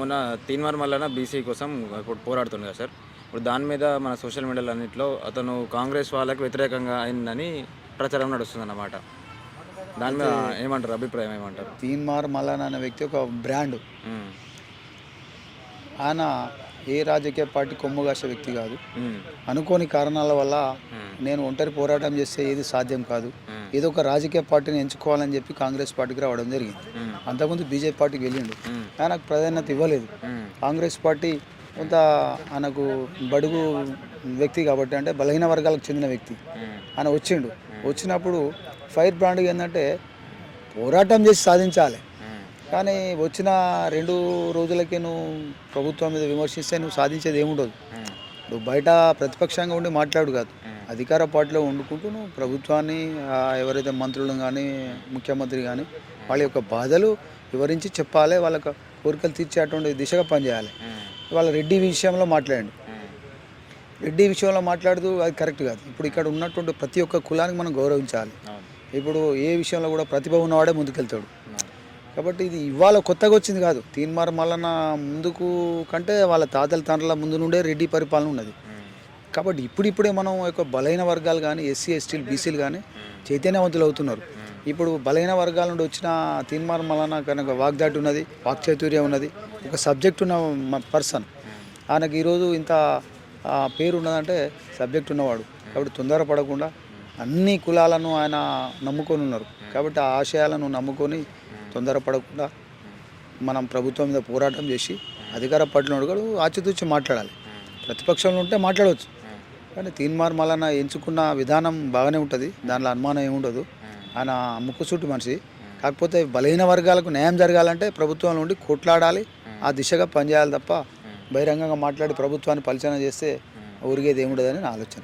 మొన్న తీన్మార్ మల్లన బీసీ కోసం ఇప్పుడు పోరాడుతుంది కదా సార్. ఇప్పుడు దాని మీద మన సోషల్ మీడియాలో అన్నింటిలో అతను కాంగ్రెస్ వాళ్ళకి వ్యతిరేకంగా అయిందని ప్రచారం నడుస్తుంది అన్నమాట దాని మీద ఏమంటారు? అభిప్రాయం ఏమంటారు? తీన్మార్ మల్లన్న అనే వ్యక్తి ఒక బ్రాండ్. ఆయన ఏ రాజకీయ పార్టీ కొమ్ము కాసే వ్యక్తి కాదు. అనుకోని కారణాల వల్ల నేను ఒంటరి పోరాటం చేస్తే ఏది సాధ్యం కాదు. ఏదో ఒక రాజకీయ పార్టీని ఎంచుకోవాలని చెప్పి కాంగ్రెస్ పార్టీకి రావడం జరిగింది. అంతకుముందు బీజేపీ పార్టీకి వెళ్ళిండు. ఉమ్, ఆయనకు ప్రాధాన్యత ఇవ్వలేదు. కాంగ్రెస్ పార్టీ కొంత ఆయనకు బడుగు వ్యక్తి కాబట్టి అంటే బలహీన వర్గాలకు చెందిన వ్యక్తి. ఆయన వచ్చిండు. వచ్చినప్పుడు ఫైర్ బ్రాండ్ ఏంటంటే పోరాటం చేసి సాధించాలి. కానీ వచ్చిన రెండు రోజులకే నువ్వు ప్రభుత్వం మీద విమర్శిస్తే నువ్వు సాధించేది ఏముండదు. నువ్వు బయట ప్రతిపక్షంగా ఉండి మాట్లాడు కాదు. అధికార పార్టీలో వండుకుంటూ నువ్వు ప్రభుత్వాన్ని ఎవరైతే మంత్రులు కానీ ముఖ్యమంత్రి కానీ వాళ్ళ యొక్క బాధలు వివరించి చెప్పాలి. వాళ్ళ కోరికలు తీర్చేటువంటి దిశగా పనిచేయాలి. వాళ్ళ రెడ్డి విషయంలో మాట్లాడండి. రెడ్డి విషయంలో మాట్లాడుతూ అది కరెక్ట్ కాదు. ఇప్పుడు ఇక్కడ ఉన్నటువంటి ప్రతి ఒక్క కులానికి మనం గౌరవించాలి. ఇప్పుడు ఏ విషయంలో కూడా ప్రతిభ ఉన్నవాడే ముందుకెళ్తాడు. కాబట్టి ఇది ఇవాళ కొత్తగా వచ్చింది కాదు. తీన్మార్ మల్లన్న ముందుకు కంటే వాళ్ళ తాతల తండ్రుల ముందు నుండే రెడ్డి పరిపాలన ఉన్నది. కాబట్టి ఇప్పుడిప్పుడే మనం యొక్క బలైన వర్గాలు కానీ ఎస్సీ ఎస్టీలు బీసీలు కానీ చైతన్యవంతులు అవుతున్నారు. ఇప్పుడు బలహీన వర్గాల నుండి వచ్చిన తీన్మార్ మల్లన్న కనుక వాగ్దాటి ఉన్నది వాక్చైతుర్యం ఉన్నది ఒక సబ్జెక్ట్ ఉన్న పర్సన్. ఆయనకి ఈరోజు ఇంత పేరు ఉన్నదంటే సబ్జెక్ట్ ఉన్నవాడు. కాబట్టి తొందరపడకుండా అన్ని కులాలను ఆయన నమ్ముకొని ఉన్నారు. కాబట్టి ఆ ఆశయాలను నమ్ముకొని తొందరపడకుండా మనం ప్రభుత్వం మీద పోరాటం చేసి అధికార పార్టీలో కూడా ఆచితూచి మాట్లాడాలి. ప్రతిపక్షంలో ఉంటే మాట్లాడవచ్చు. కానీ తీన్మార్ మలన ఎంచుకున్న విధానం బాగానే ఉంటుంది. దానిలో అనుమానం ఏముండదు. ఆయన ముక్కుసూటి మనిషి. కాకపోతే బలహీన వర్గాలకు న్యాయం జరగాలంటే ప్రభుత్వంలో ఉండి కొట్లాడాలి. ఆ దిశగా పనిచేయాలి తప్ప బహిరంగంగా మాట్లాడి ప్రభుత్వాన్ని పలిచన చేస్తే ఊరిగేది ఏముండదని నా ఆలోచన.